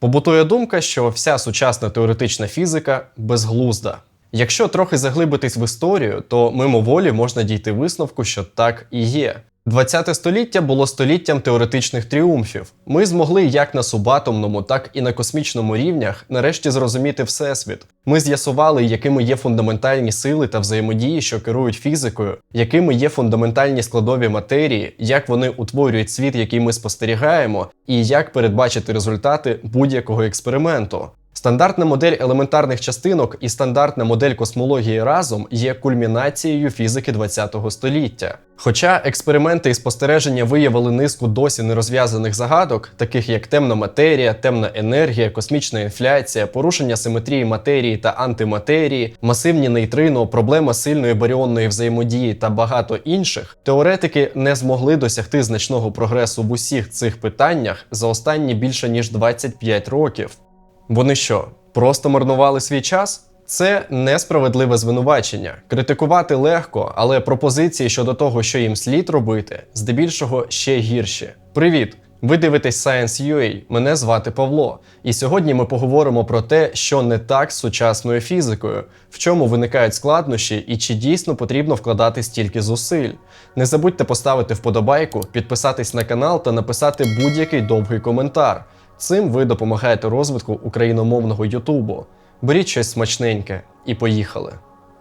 Побутує думка, що вся сучасна теоретична фізика безглузда. Якщо трохи заглибитись в історію, то мимоволі можна дійти висновку, що так і є. 20 століття було століттям теоретичних тріумфів. Ми змогли як на субатомному, так і на космічному рівнях нарешті зрозуміти всесвіт. Ми з'ясували, якими є фундаментальні сили та взаємодії, що керують фізикою, якими є фундаментальні складові матерії, як вони утворюють світ, який ми спостерігаємо, і як передбачити результати будь-якого експерименту. Стандартна модель елементарних частинок і стандартна модель космології разом є кульмінацією фізики ХХ століття. Хоча експерименти і спостереження виявили низку досі нерозв'язаних загадок, таких як темна матерія, темна енергія, космічна інфляція, порушення симетрії матерії та антиматерії, масивні нейтрино, проблема сильної баріонної взаємодії та багато інших, теоретики не змогли досягти значного прогресу в усіх цих питаннях за останні більше ніж 25 років. Вони що, просто марнували свій час? Це несправедливе звинувачення. Критикувати легко, але пропозиції щодо того, що їм слід робити, здебільшого ще гірші. Привіт! Ви дивитесь Science.ua, Мене звати Павло. І сьогодні ми поговоримо про те, що не так з сучасною фізикою, в чому виникають складнощі і чи дійсно потрібно вкладати стільки зусиль. Не забудьте поставити вподобайку, підписатись на канал та написати будь-який довгий коментар. Цим ви допомагаєте розвитку україномовного Ютубу. Беріть щось смачненьке і поїхали.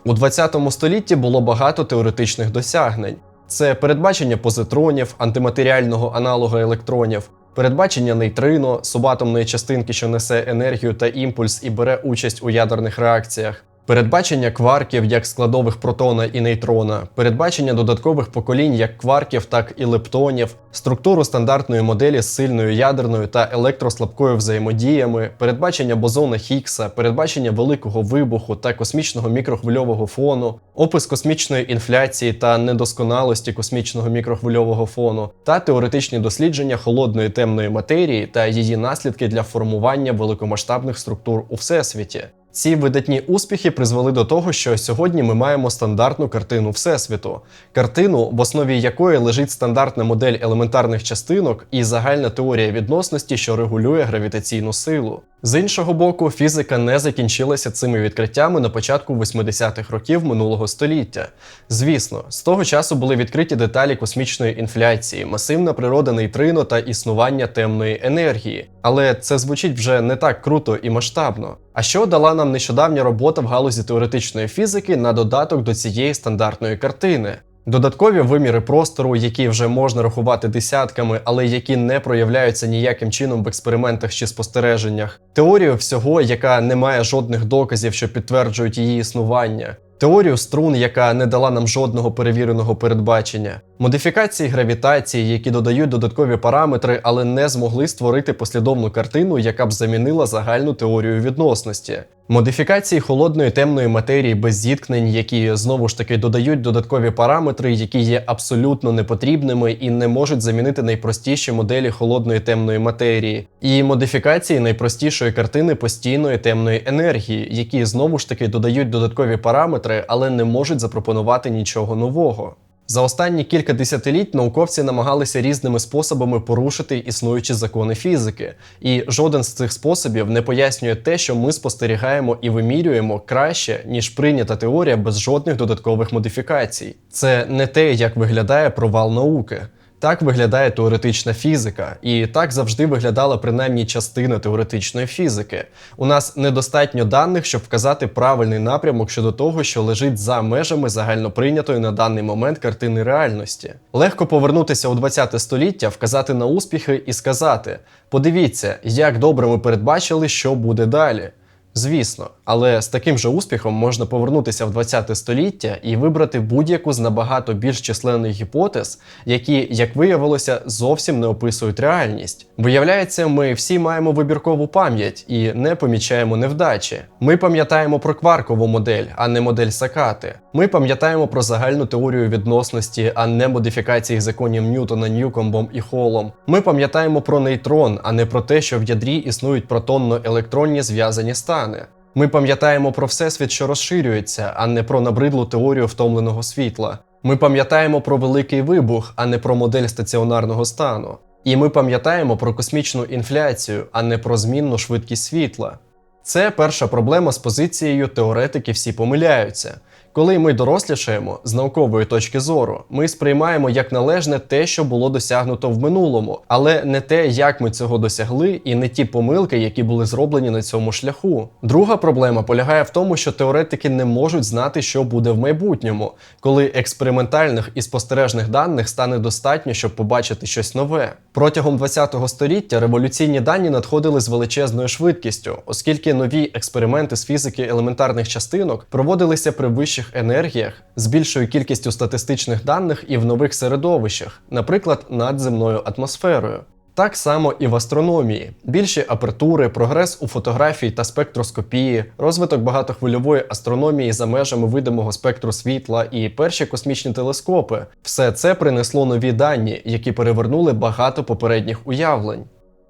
У 20 столітті було багато теоретичних досягнень: це передбачення позитронів, антиматеріального аналога електронів, передбачення нейтрино, субатомної частинки, що несе енергію та імпульс і бере участь у ядерних реакціях. Передбачення кварків як складових протона і нейтрона, передбачення додаткових поколінь як кварків, так і лептонів, структуру стандартної моделі з сильною ядерною та електрослабкою взаємодіями, передбачення бозона Хіггса, передбачення великого вибуху та космічного мікрохвильового фону, опис космічної інфляції та недосконалості космічного мікрохвильового фону, та теоретичні дослідження холодної темної матерії та її наслідки для формування великомасштабних структур у всесвіті. Ці видатні успіхи призвели до того, що сьогодні ми маємо стандартну картину Всесвіту, картину, в основі якої лежить стандартна модель елементарних частинок і загальна теорія відносності, що регулює гравітаційну силу. З іншого боку, фізика не закінчилася цими відкриттями на початку 80-х років минулого століття. Звісно, з того часу були відкриті деталі космічної інфляції, масивна природа нейтрино та існування темної енергії. Але це звучить вже не так круто і масштабно. А що дала нам нещодавня робота в галузі теоретичної фізики на додаток до цієї стандартної картини? Додаткові виміри простору, які вже можна рахувати десятками, але які не проявляються ніяким чином в експериментах чи спостереженнях, теорію всього, яка не має жодних доказів, що підтверджують її існування. Теорію струн, яка не дала нам жодного перевіреного передбачення, модифікації гравітації, які додають додаткові параметри, але не змогли створити послідовну картину, яка б замінила загальну теорію відносності. Модифікації холодної темної матерії без зіткнень, які знову ж таки додають додаткові параметри, які є абсолютно непотрібними і не можуть замінити найпростіші моделі холодної темної матерії, і модифікації найпростішої картини постійної темної енергії, які знову ж таки додають додаткові параметри, але не можуть запропонувати нічого нового. За останні кілька десятиліть науковці намагалися різними способами порушити існуючі закони фізики, і жоден з цих способів не пояснює те, що ми спостерігаємо і вимірюємо краще, ніж прийнята теорія без жодних додаткових модифікацій. Це не те, як виглядає провал науки. Так виглядає теоретична фізика, і так завжди виглядала принаймні частина теоретичної фізики. У нас недостатньо даних, щоб вказати правильний напрямок щодо того, що лежить за межами загальноприйнятої на даний момент картини реальності. Легко повернутися у 20 століття, вказати на успіхи і сказати: подивіться, як добре ми передбачили, що буде далі. Звісно, але з таким же успіхом можна повернутися в 20 століття і вибрати будь-яку з набагато більш численних гіпотез, які, як виявилося, зовсім не описують реальність. Виявляється, ми всі маємо вибіркову пам'ять і не помічаємо невдачі. Ми пам'ятаємо про кваркову модель, а не модель Сакати. Ми пам'ятаємо про загальну теорію відносності, а не модифікації законів Ньютона Ньюкомбом і Холлом. Ми пам'ятаємо про нейтрон, а не про те, що в ядрі існують протонно-електронні зв'язані стани. Ми пам'ятаємо про всесвіт, що розширюється, а не про набридлу теорію втомленого світла. Ми пам'ятаємо про великий вибух, а не про модель стаціонарного стану. І ми пам'ятаємо про космічну інфляцію, а не про змінну швидкість світла. Це перша проблема з позицією теоретики всі помиляються. Коли ми дорослішаємо з наукової точки зору, ми сприймаємо як належне те, що було досягнуто в минулому, але не те, як ми цього досягли, і не ті помилки, які були зроблені на цьому шляху. Друга проблема полягає в тому, що теоретики не можуть знати, що буде в майбутньому, коли експериментальних і спостережних даних стане достатньо, щоб побачити щось нове. Протягом ХХ століття революційні дані надходили з величезною швидкістю, оскільки нові експерименти з фізики елементарних частинок проводилися при вищих енергіях з більшою кількістю статистичних даних і в нових середовищах, наприклад, над земною атмосферою. Так само і в астрономії. Більші апертури, прогрес у фотографії та спектроскопії, розвиток багатохвильової астрономії за межами видимого спектру світла і перші космічні телескопи все це принесло нові дані, які перевернули багато попередніх уявлень.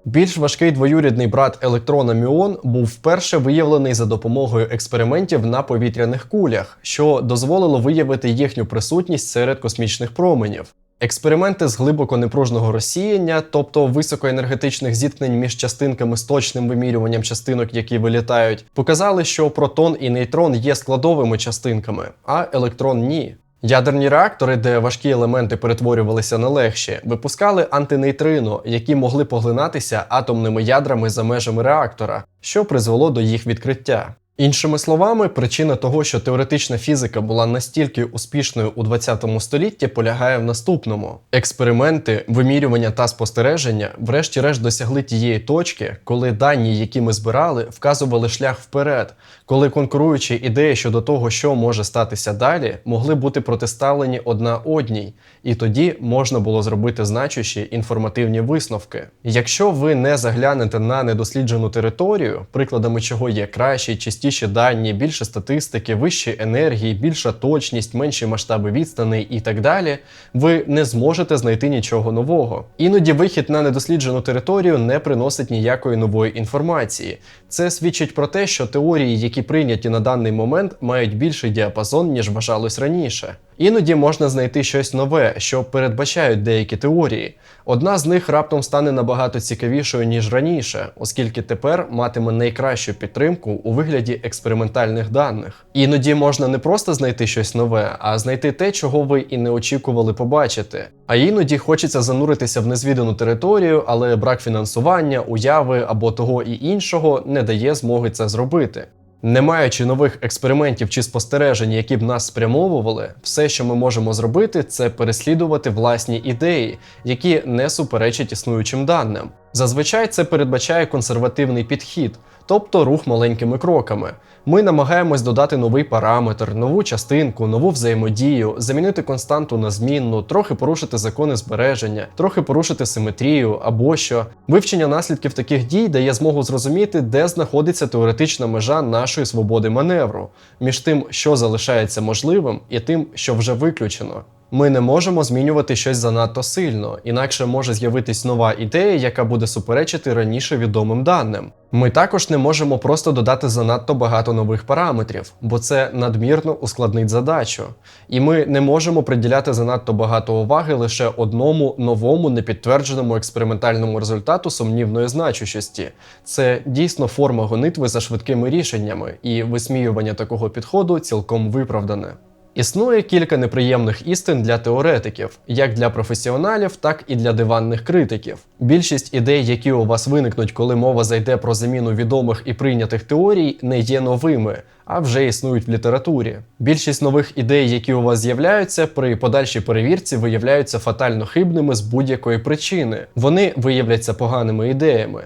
Більш важкий двоюрідний брат електрона Міон був вперше виявлений за допомогою експериментів на повітряних кулях, що дозволило виявити їхню присутність серед космічних променів. Експерименти з глибоко непружного розсіяння, тобто високоенергетичних зіткнень між частинками з точним вимірюванням частинок, які вилітають, показали, що протон і нейтрон є складовими частинками, а електрон ні. Ядерні реактори, де важкі елементи перетворювалися на легші, випускали антинейтрино, які могли поглинатися атомними ядрами за межами реактора, що призвело до їх відкриття. Іншими словами, причина того, що теоретична фізика була настільки успішною у 20 столітті, полягає в наступному: експерименти, вимірювання та спостереження, врешті-решт досягли тієї точки, коли дані, які ми збирали, вказували шлях вперед, коли конкуруючі ідеї щодо того, що може статися далі, могли бути протиставлені одна одній, і тоді можна було зробити значущі інформативні висновки. Якщо ви не заглянете на недосліджену територію, прикладами чого є кращі, чистіші дані, більше статистики, вищі енергії, більша точність, менші масштаби відстаней і так далі, ви не зможете знайти нічого нового. Іноді вихід на недосліджену територію не приносить ніякої нової інформації. Це свідчить про те, що теорії, які прийняті на даний момент, мають більший діапазон, ніж вважалось раніше. Іноді можна знайти щось нове, що передбачають деякі теорії. Одна з них раптом стане набагато цікавішою, ніж раніше, оскільки тепер матиме найкращу підтримку у вигляді експериментальних даних. Іноді можна не просто знайти щось нове, а знайти те, чого ви і не очікували побачити. А іноді хочеться зануритися в незвідану територію, але брак фінансування, уяви або того і іншого не дає змоги це зробити. Не маючи нових експериментів чи спостережень, які б нас спрямовували, все, що ми можемо зробити, це переслідувати власні ідеї, які не суперечать існуючим даним. Зазвичай це передбачає консервативний підхід, тобто рух маленькими кроками. Ми намагаємось додати новий параметр, нову частинку, нову взаємодію, замінити константу на змінну, трохи порушити закони збереження, трохи порушити симетрію або що. Вивчення наслідків таких дій дає змогу зрозуміти, де знаходиться теоретична межа нашої свободи маневру, між тим, що залишається можливим, і тим, що вже виключено. Ми не можемо змінювати щось занадто сильно, інакше може з'явитись нова ідея, яка буде суперечити раніше відомим даним. Ми також не можемо просто додати занадто багато нових параметрів, бо це надмірно ускладнить задачу. І ми не можемо приділяти занадто багато уваги лише одному новому непідтвердженому експериментальному результату сумнівної значущості. Це дійсно форма гонитви за швидкими рішеннями, і висміювання такого підходу цілком виправдане. Існує кілька неприємних істин для теоретиків, як для професіоналів, так і для диванних критиків. Більшість ідей, які у вас виникнуть, коли мова зайде про заміну відомих і прийнятих теорій, не є новими, а вже існують в літературі. Більшість нових ідей, які у вас з'являються, при подальшій перевірці виявляються фатально хибними з будь-якої причини. Вони виявляться поганими ідеями.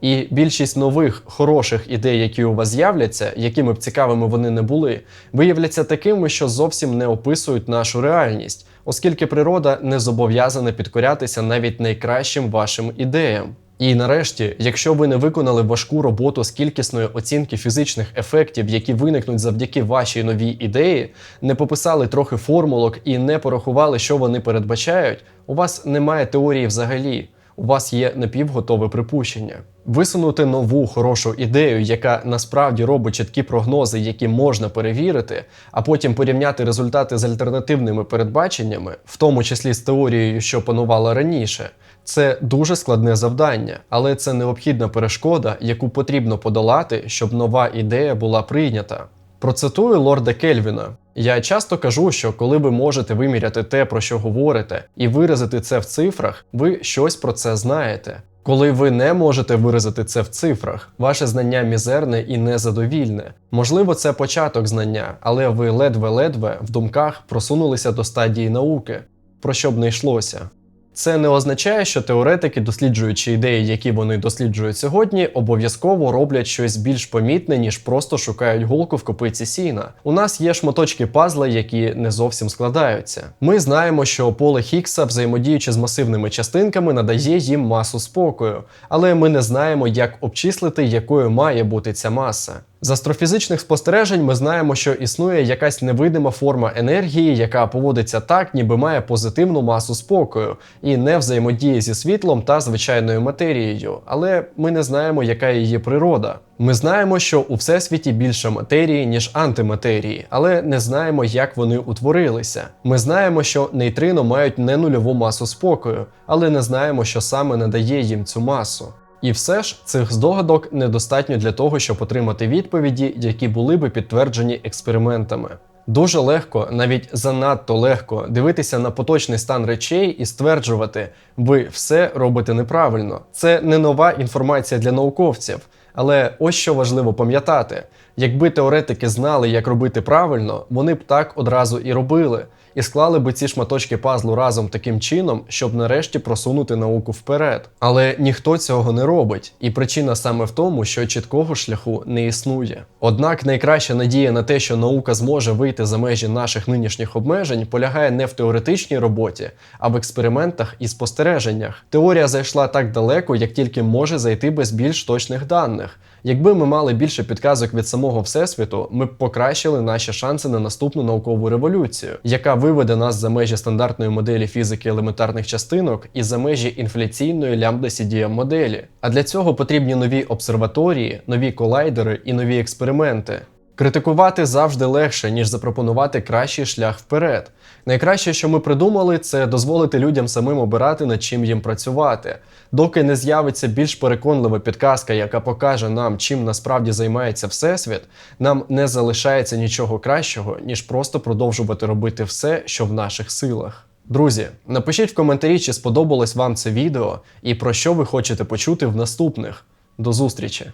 І більшість нових хороших ідей, які у вас з'являться, якими б цікавими вони не були, виявляться такими, що зовсім не описують нашу реальність, оскільки природа не зобов'язана підкорятися навіть найкращим вашим ідеям. І нарешті, якщо ви не виконали важку роботу з кількісної оцінки фізичних ефектів, які виникнуть завдяки вашій новій ідеї, не пописали трохи формулок і не порахували, що вони передбачають, у вас немає теорії взагалі, у вас є напівготове припущення. Висунути нову хорошу ідею, яка насправді робить чіткі прогнози, які можна перевірити, а потім порівняти результати з альтернативними передбаченнями, в тому числі з теорією, що панувала раніше. Це дуже складне завдання, але це необхідна перешкода, яку потрібно подолати, щоб нова ідея була прийнята. Процитую лорда Кельвіна. Я часто кажу, що коли ви можете виміряти те, про що говорите, і виразити це в цифрах, ви щось про це знаєте. Коли ви не можете виразити це в цифрах, ваше знання мізерне і незадовільне. Можливо, це початок знання, але ви ледве-ледве в думках просунулися до стадії науки, про що б не йшлося. Це не означає, що теоретики, досліджуючи ідеї, які вони досліджують сьогодні, обов'язково роблять щось більш помітне, ніж просто шукають голку в копиці сіна. У нас є шматочки пазла, які не зовсім складаються. Ми знаємо, що поле Хіггса, взаємодіючи з масивними частинками, надає їм масу спокою, але ми не знаємо, як обчислити, якою має бути ця маса. З астрофізичних спостережень ми знаємо, що існує якась невидима форма енергії, яка поводиться так, ніби має позитивну масу спокою і не взаємодіє зі світлом та звичайною матерією, але ми не знаємо, яка її природа. Ми знаємо, що у всесвіті більше матерії, ніж антиматерії, але не знаємо, як вони утворилися. Ми знаємо, що нейтрино мають не нульову масу спокою, але не знаємо, що саме надає їм цю масу. І все ж цих здогадок недостатньо для того, щоб отримати відповіді, які були би підтверджені експериментами. Дуже легко, навіть занадто легко, дивитися на поточний стан речей і стверджувати, ви все робите неправильно. Це не нова інформація для науковців. Але ось що важливо пам'ятати: якби теоретики знали, як робити правильно, вони б так одразу і робили, і склали би ці шматочки пазлу разом таким чином, щоб нарешті просунути науку вперед. Але ніхто цього не робить, і причина саме в тому, що чіткого шляху не існує. Однак найкраща надія на те, що наука зможе вийти за межі наших нинішніх обмежень, полягає не в теоретичній роботі, а в експериментах і спостереженнях. Теорія зайшла так далеко, як тільки може зайти без більш точних даних. Якби ми мали більше підказок від самого всесвіту, ми б покращили наші шанси на наступну наукову революцію, яка виведе нас за межі стандартної моделі фізики елементарних частинок і за межі інфляційної лямбда cdm моделі. А для цього потрібні нові обсерваторії, нові колайдери і нові експерименти. Критикувати завжди легше, ніж запропонувати кращий шлях вперед. Найкраще, що ми придумали, це дозволити людям самим обирати, над чим їм працювати. Доки не з'явиться більш переконлива підказка, яка покаже нам, чим насправді займається Всесвіт, нам не залишається нічого кращого, ніж просто продовжувати робити все, що в наших силах. Друзі, напишіть в коментарі, чи сподобалось вам це відео і про що ви хочете почути в наступних. До зустрічі!